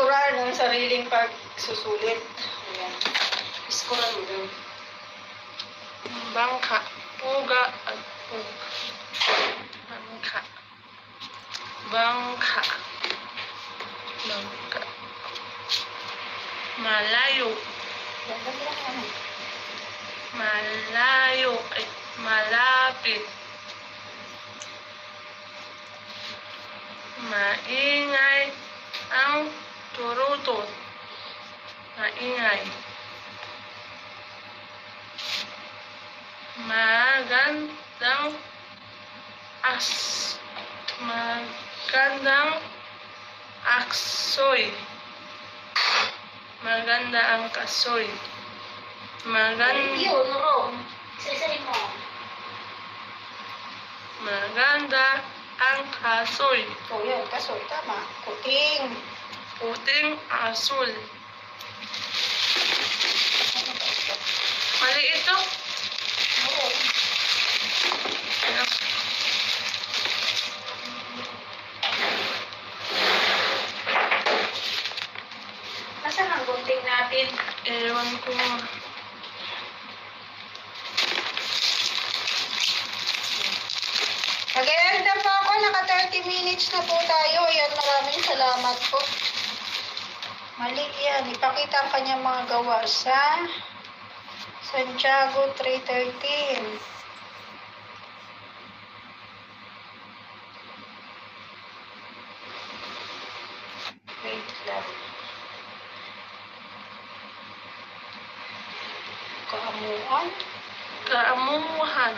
Iskuran ang sariling pagsusulit. Ayan. Iskuran mo daw. Bangka. Puga at puga. Bangka. Bangka. Bangka. Malayo. Malayo. Ay, malapit. Ang turutot. Maingay. Magandang as magandang aksoy. Maganda ang kasoy. Maganda. Maganda ang kasoy. So, yun. Kaso, tama. Kuting. Puting asul. Mali ito. Oo. Nasaan ang gunting natin? Ewan ko. Mag-end po ako. Naka 30 minutes na po tayo. Ayan, maraming salamat po. Mali yan. Ipakita ang kanyang mga gawa sa Santiago 313. Wait lang. Kaamuan? Kaamuhan.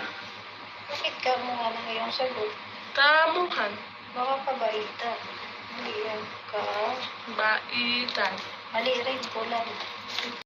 Bakit kaamuan ang iyong sagot? Kaamuhan. Baka kabaitan. Baitan. Mali rin ko lang.